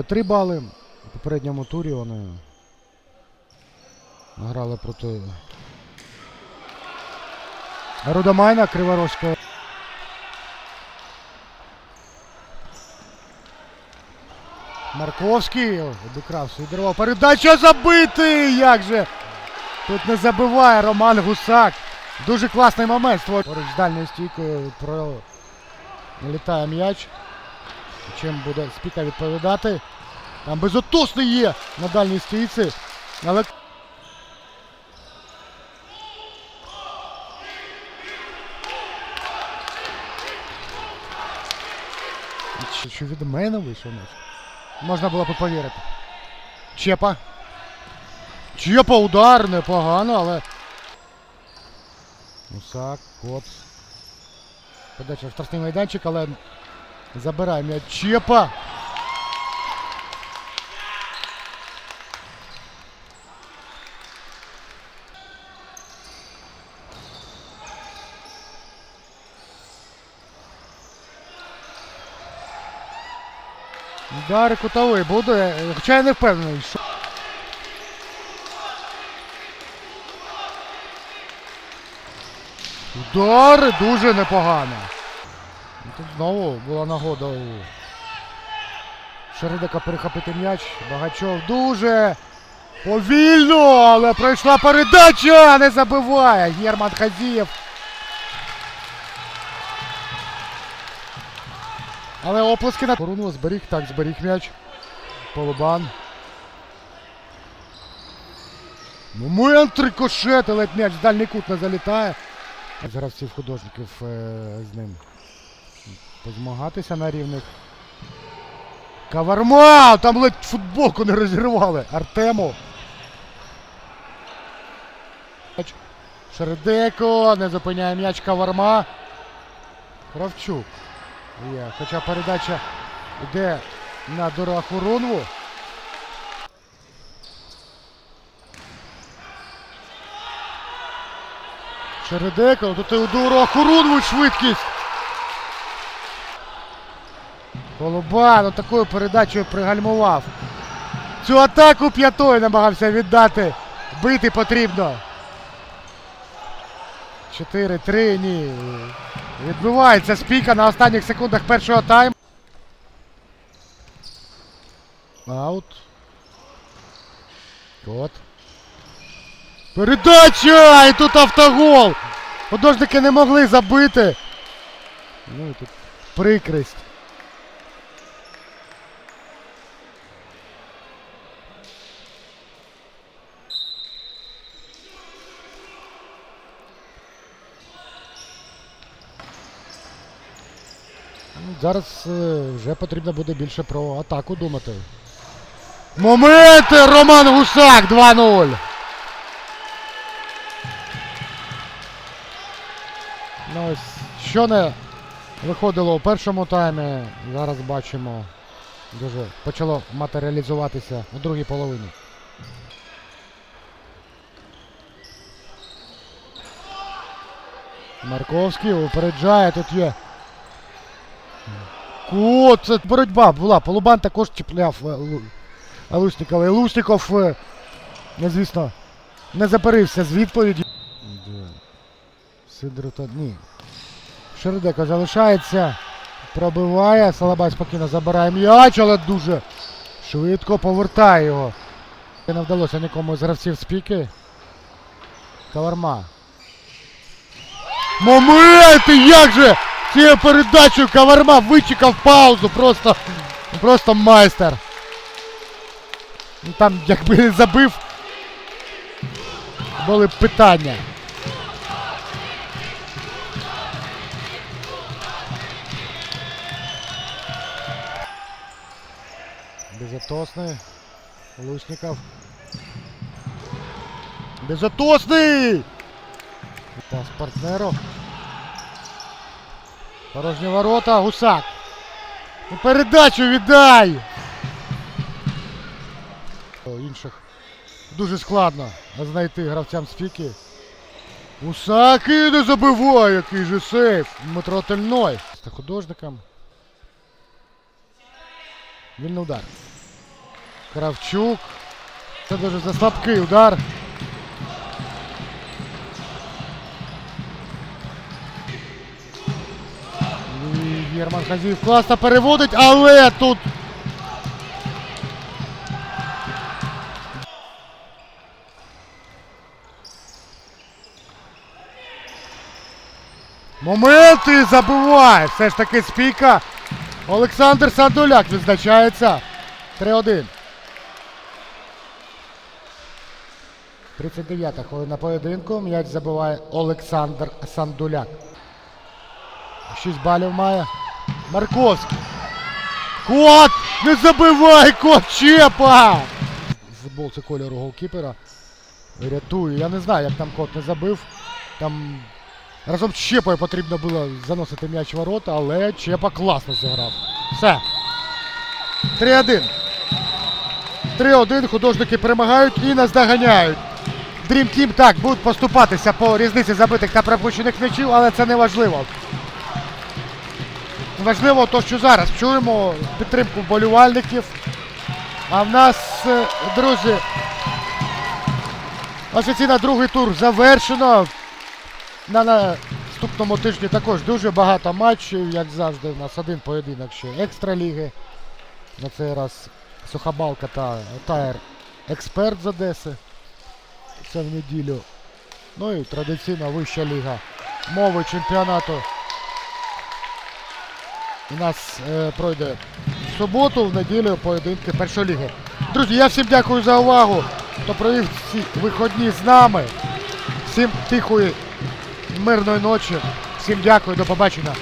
Три бали. У попередньому турі вони грали проти Рудомайна Криворожського. Марковський обікрав свій дорогу. Передача забитий! Як же? Тут не забиває Роман Гусак. Дуже класний момент. Поруч з дальньою стійкою пролітає м'яч. Чим буде спіка відповідати? Там безотосний є на дальній стійці. Але Що, від мене вийшов м'яч? Можна було б повірити. Чепа. Чепа удар непогано, але. Мусак, Коц. Подача в штрафний майданчик, але забирає м'яч. Чепа! Удар кутовий буде, хоча я не впевнений, що. Удар дуже непогано. Тут знову була нагода у Шередика перехопити м'яч. Багачов дуже повільно, але пройшла передача, не забиває. Герман Хазієв. Але оплески на Коруну зберіг, так, зберіг м'яч. Полубан. Момент рикошет, але м'яч в дальній кут не залітає. Зараз всіх художників е, з ним позмагатися на рівних. Каварма! Там ледь футболку не розірвали. Артему. М'яч. Шередеко, не зупиняє м'яч Каварма. Кравчук. Є. Хоча передача йде на дорогу Рунву. Шередеко, тут і у дорогу Рунву швидкість. Голубан от такою передачею пригальмував. Цю атаку п'ятою намагався віддати. Бити потрібно. 4-3, ні. Відбувається спіка на останніх секундах першого тайму. Аут. Кот. Передача! І тут автогол! Художники не могли забити. Ну і тут прикрість. Зараз е, вже потрібно буде більше про атаку думати. Моменти! Роман Гусак 2-0. Ну, ось, що не виходило у першому таймі, зараз бачимо, дуже почало матеріалізуватися у другій половині. Марковський упереджає, тут є. Кот, це боротьба була. Полубан також чіпляв е, Лу- І Лушников, е, ну, звісно, не заперився з відповіді. Сидоров ні. Шердека залишається. Пробиває. Салабай спокійно забирає м'яч, але дуже швидко повертає його. Не вдалося нікому з гравців спіки. Каварма. Моменти! Як же! Цією передачею Каварма вичекав паузу. Просто, просто майстер. Ну, Там, якби не забив, були б питання. Безотосний. Лучников. Безотосний! Пас партнеру. Порожні ворота. Гусак. Ну, передачу віддай! Інших дуже складно знайти гравцям спіки. Гусак і не забиває, який же сейф. Дмитро Тельной. З художником. Вільний удар. Кравчук. Це дуже заслабкий удар. І Єрман Хазіїв класно переводить, але тут. Моменти забиває. Все ж таки спійка. Олександр Сандуляк відзначається. 3-1. 39-та хвилина поєдинку. М'яч забиває Олександр Сандуляк. 6 балів має. Марковський. Кот! Не забивай, кот Чепа! В футболці кольору голкіпера. Рятує. Я не знаю, як там кот не забив. Там разом з Чепою потрібно було заносити м'яч ворота, але Чепа класно зіграв. Все. 3-1. 3-1. Художники перемагають і наздоганяють. Dream Team так будуть поступатися по різниці забитих та пропущених м'ячів, але це не важливо. Важливо то, що зараз чуємо підтримку вболівальників. А в нас, е, друзі, офіційно другий тур завершено. На наступному тижні також дуже багато матчів, як завжди, у нас один поєдинок ще екстраліги. На цей раз Сухобалка та Тайр Експерт з Одеси. Це в неділю. Ну і традиційна вища ліга мови чемпіонату. У нас е, пройде в суботу, в неділю поєдинки першої ліги. Друзі, я всім дякую за увагу, хто провів ці виходні з нами. Всім тихої, мирної ночі. Всім дякую, до побачення.